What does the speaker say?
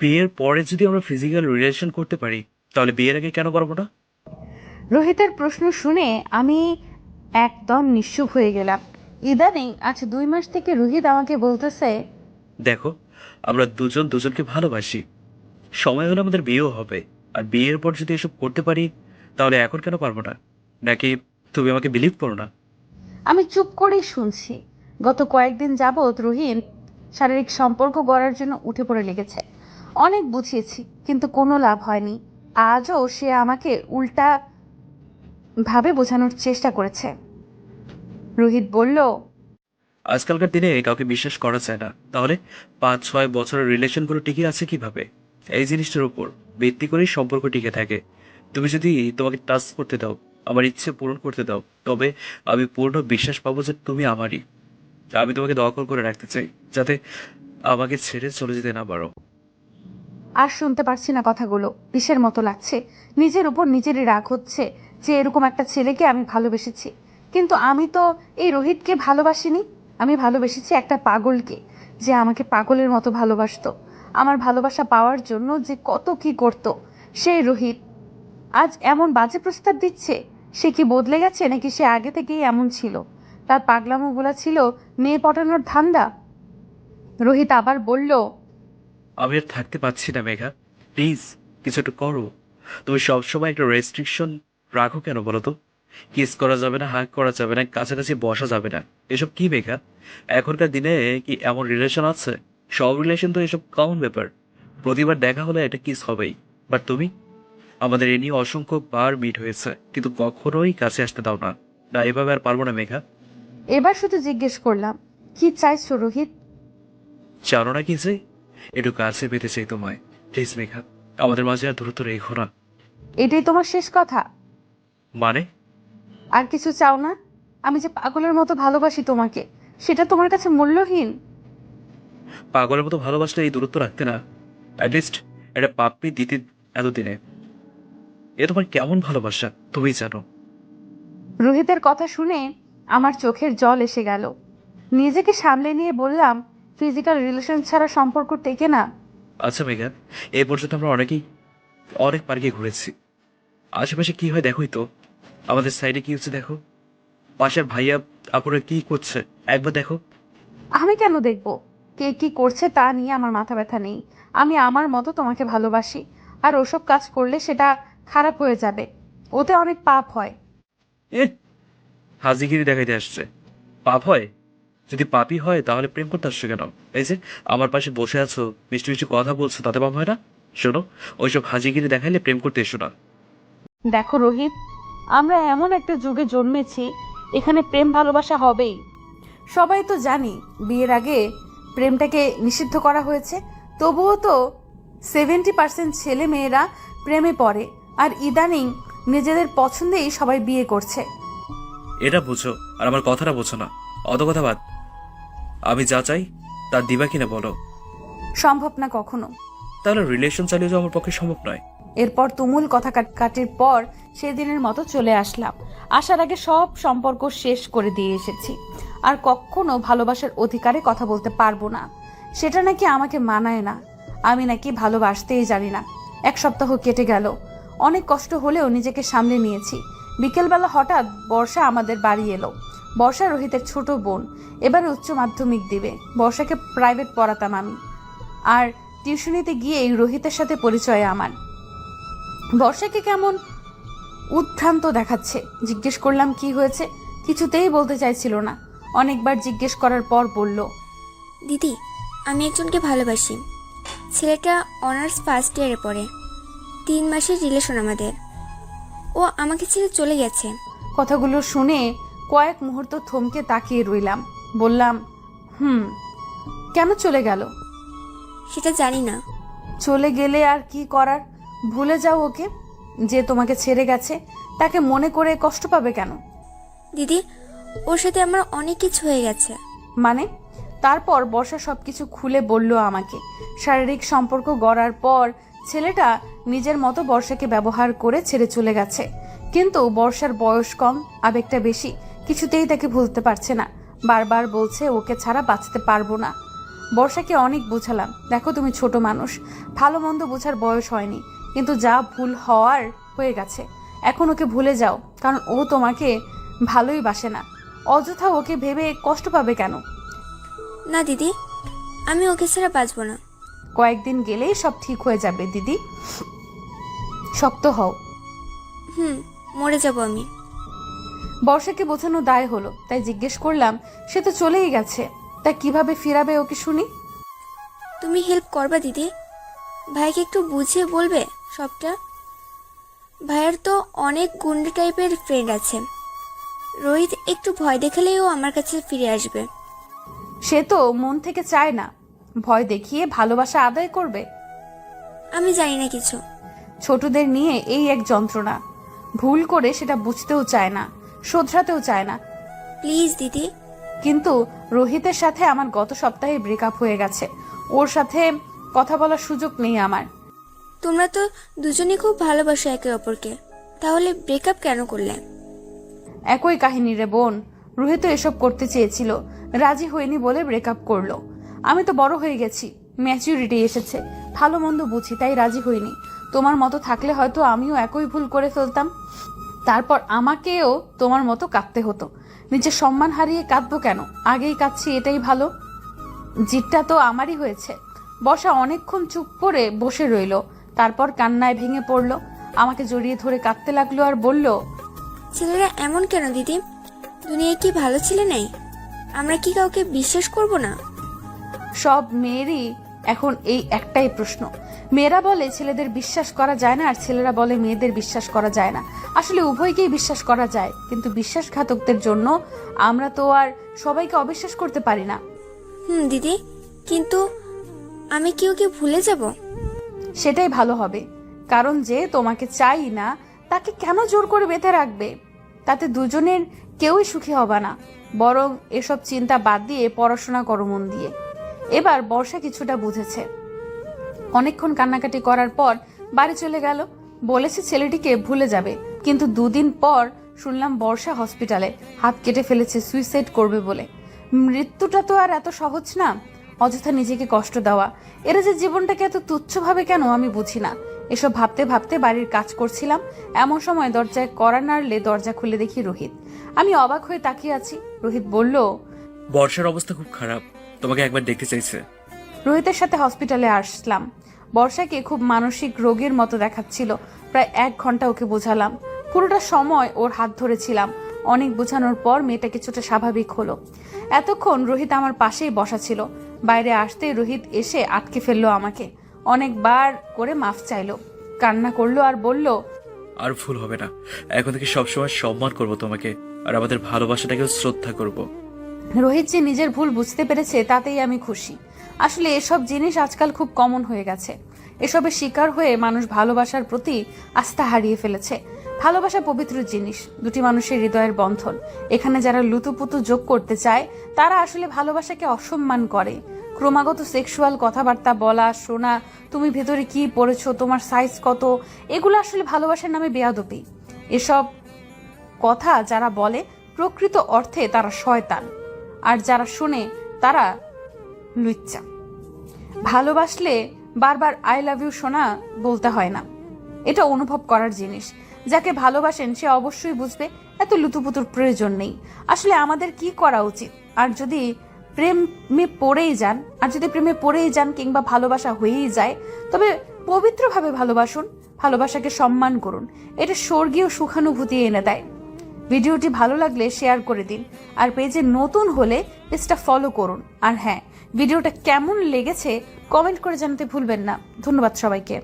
বিয়ের পরে যদি আমরা ফিজিক্যাল রিলেশন করতে পারি তাহলে বিয়ের আগে কেন পারব না? রোহিতের প্রশ্ন শুনে আমি একদম নিশ্চুপ হয়ে গেলাম। ইদানিং আজ দুই মাস থেকে রোহিত আমাকে বলতেছে দেখো আমরা দুজন দুজনকে ভালোবাসি। সময় হলে আমাদের বিয়েও হবে। আর বিয়ের পর যদি এসব করতে পারি তাহলে এখন কেন পারব না? নাকি তুমি আমাকে বিলিভ করো না? আমি চুপ করেই শুনছি। গত কয়েকদিন যাবৎ রোহিত শারীরিক সম্পর্ক গড়ার জন্য উঠে পড়ে লেগেছে। অনেক বুঝিয়েছি, কিন্তু কোনো লাভ হয়নি। আজও সে আমাকে উল্টা ভাবে বোঝানোর চেষ্টা করেছে। রোহিত বলল, আজকালকার দিনে কাউকে বিশ্বাস করা যায় না। তাহলে পাঁচ, ছয় বছরের রিলেশনগুলো টিকে আছে কীভাবে? এই জিনিসটার উপর ভিত্তি করেই সম্পর্ক টিকে থাকে। তুমি যদি তোমাকে টাচ করতে দাও, আমার ইচ্ছে পূরণ করতে দাও, তবে আমি পূর্ণ বিশ্বাস পাবো যে তুমি আমারই। আমি তোমাকে দখল করে রাখতে চাই, যাতে আমাকে ছেড়ে চলে যেতে না পারো। আর শুনতে পারছি না কথাগুলো। বিষের মতো লাগছে। নিজের উপর নিজেরই রাগ হচ্ছে যে এরকম একটা ছেলেকে আমি ভালোবেসেছি। কিন্তু আমি তো এই রোহিতকে ভালোবাসিনি। আমি ভালোবেসেছি একটা পাগলকে যে আমাকে পাগলের মতো ভালোবাসতো। আমার ভালোবাসা পাওয়ার জন্য যে কত কি করতো সেই রোহিত। আজ এমন বাজে প্রস্তাব দিচ্ছে, সে কি বদলে গেছে নাকি সে আগে থেকেই এমন ছিল? তার পাগলামোগুলা ছিল মেয়ে পটানোর ধান্দা। রোহিত আবার বলল আমি আর থাকতে পারছি না মেঘা। প্লিজ কিছু একটু করো। তুমি সবসময় একটা রেস্ট্রিকশন রাখো কেন বলো তো? কিস করা যাবে না হাক করা যাবে না কাছাকাছি বসা যাবে না। এসব কি মেঘা? এখনকার দিনে কি এমন রিলেশন আছে? সব রিলেশন তো এসব কমন ব্যাপার। প্রতিবার দেখা হলে এটা কিস হবেই। বাট তুমি? আমাদের এ নিয়ে অসংখ্য বার মিট হয়েছে কিন্তু কখনোই কাছে আসতে দাও না। না এভাবে আর পারব না মেঘা। এবার শুধু জিজ্ঞেস করলাম কি চাইছো রোহিত? জানো না কি যে একটু কাছে পেতে চাই তোমায়। প্লিজ মেঘা আমাদের মাঝে আর দ্রুত রেখো না। এটাই তোমার শেষ কথা? মানে? আর কিছু চাও না? আমি যে পাগলের মতো ভালোবাসি তোমাকে সেটা তোমার কাছে মূল্যহীন? পাগলের মতো ভালোবাসলে এই দূরত্ব রাখতে না। অ্যাটলিস্ট একটা পাপ্পি দিতে এতদিনে। এ তোমার কেমন ভালোবাসা তুমি জানো। রোহিতের কথা শুনে আমার চোখের জল এসে গেল। নিজেকে সামলে নিয়ে বললাম ফিজিক্যাল রিলেশন ছাড়া সম্পর্ক টেকে না। আচ্ছা মেঘা এই পর্যন্ত আমরা অনেকেই অনেক পার্কে ঘুরেছি। আশেপাশে কি হয় দেখোই তো। আমাদের সাইডে কি হচ্ছে দেখো? পাশের ভাইয়া আপুরা কি করছে? একবার দেখো। আমি কেন দেখব? কে কি করছে তা নিয়ে আমার মাথা ব্যথা নেই। আমি আমার মতো তোমাকে ভালোবাসি। আর ওসব কাজ করলে সেটা খারাপ হয়ে যাবে। ওতে অনেক পাপ হয়। এ হাজিগিরি দেখাইতে আসছে। পাপ হয়? যদি পাপি হয় তাহলে প্রেম করতে আসছো কেন? এই যে আমার পাশে বসে আছো মিষ্টি মিষ্টি কথা বলছো তাতে পাপ হয় না? শোনো ওইসব হাজিগিরি দেখাইলে প্রেম করতে এসো না। দেখো রোহিত আমরা এমন একটা যুগে জন্মেছি এখানে প্রেম ভালোবাসা হবেই। সবাই তো জানি বিয়ের আগে প্রেমটাকে নিষিদ্ধ করা হয়েছে তবুও তো সেভেন্টি পার্সেন্ট ছেলে মেয়েরা প্রেমে পড়ে আর ইদানিং নিজেদের পছন্দেই সবাই বিয়ে করছে। এটা বুঝো আর আমার কথাটা বোঝো না। অত কথা বাদ আমি যা চাই তা দিবা কিনা বলো? সম্ভব না কখনো। তাহলে রিলেশন চালিয়ে যাওয়া আমার পক্ষে সম্ভব নয়। এরপর তুমুল কথা কাট- কাটির পর সেদিনের মতো চলে আসলাম। আসার আগে সব সম্পর্ক শেষ করে দিয়ে এসেছি। আর কখনো ভালোবাসার অধিকারে কথা বলতে পারব না। সেটা নাকি আমাকে মানায় না। আমি নাকি ভালোবাসতেই জানি না। এক সপ্তাহ কেটে গেল। অনেক কষ্ট হলেও নিজেকে সামলে নিয়েছি। বিকেলবেলা হঠাৎ বর্ষা আমাদের বাড়ি এলো। বর্ষা রোহিতের ছোট বোন। এবারে উচ্চ মাধ্যমিক দিবে। বর্ষাকে প্রাইভেট পড়াতাম আমি। আর টিউশনিতে গিয়েই রোহিতের সাথে পরিচয় আমার। বর্ষাকে কেমন উদ্ভ্রান্ত দেখাচ্ছে। জিজ্ঞেস করলাম কি হয়েছে? কিছুতেই বলতে চাইছিল না। অনেকবার জিজ্ঞেস করার পর বলল দিদি আমি একজনকে ভালোবাসি। ছেলেটা অনার্স ফার্স্ট ইয়ারে পড়ে। তিন মাসের রিলেশন আমাদের। ও আমাকে ছেড়ে চলে গেছে। কথাগুলো শুনে কয়েক মুহূর্ত থমকে তাকিয়ে রইলাম। বললাম হুম কেন চলে গেল? সেটা জানি না। চলে গেলে আর কি করার? ভুলে যাও ওকে যে তোমাকে ছেড়ে গেছে তাকে মনে করে কষ্ট পাবে কেন? দিদি ওর সাথে আমার অনেক কিছু হয়ে গেছে। মানে? তারপর বর্ষা সবকিছু খুলে বলল আমাকে। শারীরিক সম্পর্ক গড়ার পর ছেলেটা নিজের মতো বর্ষাকে ব্যবহার করে ছেড়ে চলে গেছে। কিন্তু বর্ষার বয়স কম আবেগটা বেশি। কিছুতেই তাকে ভুলতে পারছে না। বারবার বলছে ওকে ছাড়া বাঁচতে পারব না। বর্ষাকে অনেক বোঝালাম। দেখো তুমি ছোট মানুষ। ভালো মন্দ বোঝার বয়স হয়নি কিন্তু যা ভুল হওয়ার হয়ে গেছে। এখন ওকে ভুলে যাও কারণ ও তোমাকে ভালোই বাসে না। অযথা ওকে ভেবে কষ্ট পাবে কেন? না দিদি আমি ওকে ছাড়া বাঁচবো না। কয়েকদিন গেলেই সব ঠিক হয়ে যাবে দিদি। শক্ত হও। হুম মরে যাব আমি। বর্ষাকে বোঝানো দায় হলো তাই জিজ্ঞেস করলাম সে তো চলেই গেছে তা কীভাবে ফিরাবে ওকে শুনি? তুমি হেল্প করবা দিদি। ভাইকে একটু বুঝিয়ে বলবে সবটা? ভাইয়ের তো অনেক গুন্ডে টাইপের ফ্রেন্ড আছে। রোহিত একটু ভয় দেখালেই ও আমার কাছে ফিরে আসবে। সে তো মন থেকে চায় না ভয় দেখিয়ে ভালোবাসা আদায় করবে। আমি জানি না কিছু। ছোটদের নিয়ে এই এক যন্ত্রণা ভুল করে সেটা বুঝতেও চায় না। শোধরাতেও চায় না। প্লিজ দিদি। কিন্তু রোহিতের সাথে আমার গত সপ্তাহে ব্রেকআপ হয়ে গেছে। ওর সাথে কথা বলার সুযোগ নেই আমার। তোমরা তো দুজনেই খুব ভালোবাসো একে অপরকে। তাহলে ব্রেকআপ কেন করলে? একই কাহিনী রে বোন। রোহিত এসব করতে চেয়েছিল। রাজি হয়নি বলে ব্রেকআপ করল। আমি তো বড় হয়ে গেছি। ম্যাচিউরিটি এসেছে। ভালো মন্দ বুঝি তাই রাজি হইনি। তোমার মতো থাকলে হয়তো আমিও একই ভুল করে ফেলতাম। তারপর আমাকেও তোমার মতো কাঁদতে হতো। নিজের সম্মান হারিয়ে কাঁদবো কেন? আগেই কাঁদছি এটাই ভালো। জিতটা তো আমারই হয়েছে। বসা অনেকক্ষণ চুপ করে বসে রইল। তারপর কান্নায় ভেঙে পড়ল। আমাকে জড়িয়ে ধরে কাঁদতে লাগল আর বলল ছেলেরা এমন কেন দিদি? দুনিয়ায় কি ভালো ছেলে নেই? আমরা কি কাউকে বিশ্বাস করব না? সব মেয়েরই এখন এই একটাই প্রশ্ন। মেয়েরা বলে ছেলেদের বিশ্বাস করা যায় না আর ছেলেরা বলে মেয়েদের বিশ্বাস করা যায় না। আসলে উভয়কেই বিশ্বাস করা যায় কিন্তু বিশ্বাসঘাতকদের জন্য আমরা তো আর সবাইকে অবিশ্বাস করতে পারি না। হুম দিদি কিন্তু আমি কি ওকে ভুলে যাব? সেটাই ভালো হবে কারণ যে তোমাকে চাই না তাকে কেন জোর করে বেঁধে রাখবে? তাতে দুজনের কেউই সুখী হবে না বরং এসব চিন্তা বাদ দিয়ে পড়াশোনা করো মন দিয়ে। এবার বর্ষা কিছুটা বুঝেছে। অনেকক্ষণ কান্নাকাটি করার পর বাড়ি চলে গেল। বলেছে ছেলেটিকে ভুলে যাবে, কিন্তু দুদিন পর শুনলাম বর্ষা হসপিটালে হাত কেটে ফেলেছে, সুইসাইড করবে বলে। মৃত্যুটা তো আর এত সহজ না, অযথা নিজেকে কষ্ট দেওয়া। এরা যে জীবনটাকে এত তুচ্ছভাবে কেন আমি বুঝি না। এসব ভাবতে ভাবতে বাড়ির কাজ করছিলাম। এমন সময় দরজায় করা নাড়লে দরজা খুলে দেখি রোহিত। আমি অবাক হয়ে তাকিয়ে আছি। রোহিত বলল, বর্ষার অবস্থা খুব খারাপ। তোমাকে একবার দেখতে চাইছে। রোহিতের সাথে হসপিটালে আসলাম। বর্ষাকে খুব মানসিক রোগের মতো দেখাচ্ছিল। প্রায় এক ঘণ্টা ওকে বোঝালাম। পুরোটা সময় ওর হাত ধরেছিলাম। অনেক বোঝানোর পর মেয়েটা কিছুটা স্বাভাবিক হলো। এতক্ষণ রোহিত আমার পাশেই বসা ছিল। বাইরে আসতেই রোহিত এসে আটকে ফেলল আমাকে। অনেকবার করে মাফ চাইলো। কান্না করল আর বলল আর ভুল হবে না। এখন থেকে সবসময় সম্মান করব তোমাকে। আর আমাদের ভালোবাসাটাকেও শ্রদ্ধা করব। রোহিত যে নিজের ভুল বুঝতে পেরেছে, তাতেই আমি খুশি। আসলে এসব জিনিস আজকাল খুব কমন হয়ে গেছে। এসবের শিকার হয়ে মানুষ ভালোবাসার প্রতি আস্থা হারিয়ে ফেলেছে। ভালোবাসা পবিত্র জিনিস, দুটি মানুষের হৃদয়ের বন্ধন। এখানে যারা লুতুপুতু যোগ করতে চায়, তারা আসলে ভালোবাসাকে অসম্মান করে। ক্রমাগত সেক্সুয়াল কথাবার্তা বলা, শোনা, তুমি ভেতরে কি পড়েছো, তোমার সাইজ কত, এগুলো আসলে ভালোবাসার নামে বেয়াদবি। এসব কথা যারা বলে, প্রকৃত অর্থে তারা শয়তান। আর যারা শুনে, তারা লুচ্চা। ভালোবাসলে বারবার আই লাভ ইউ শোনা বলতে হয় না। এটা অনুভব করার জিনিস। যাকে ভালোবাসেন, সে অবশ্যই বুঝবে, এত লুতুপুতুর প্রয়োজন নেই। আসলে আমাদের কি করা উচিত? আর যদি প্রেমে পড়েই যান, আর যদি প্রেমে পড়েই যান কিংবা ভালোবাসা হয়েই যায়, তবে পবিত্রভাবে ভালোবাসুন, ভালোবাসাকে সম্মান করুন। এটা স্বর্গীয় সুখানুভূতি এনে দেয়। ভিডিওটি ভালো লাগলে শেয়ার করে দিন। আর পেজে নতুন হলে পেজটা ফলো করুন। আর হ্যাঁ ভিডিওটা কেমন লেগেছে কমেন্ট করে জানাতে ভুলবেন না। ধন্যবাদ সবাইকে।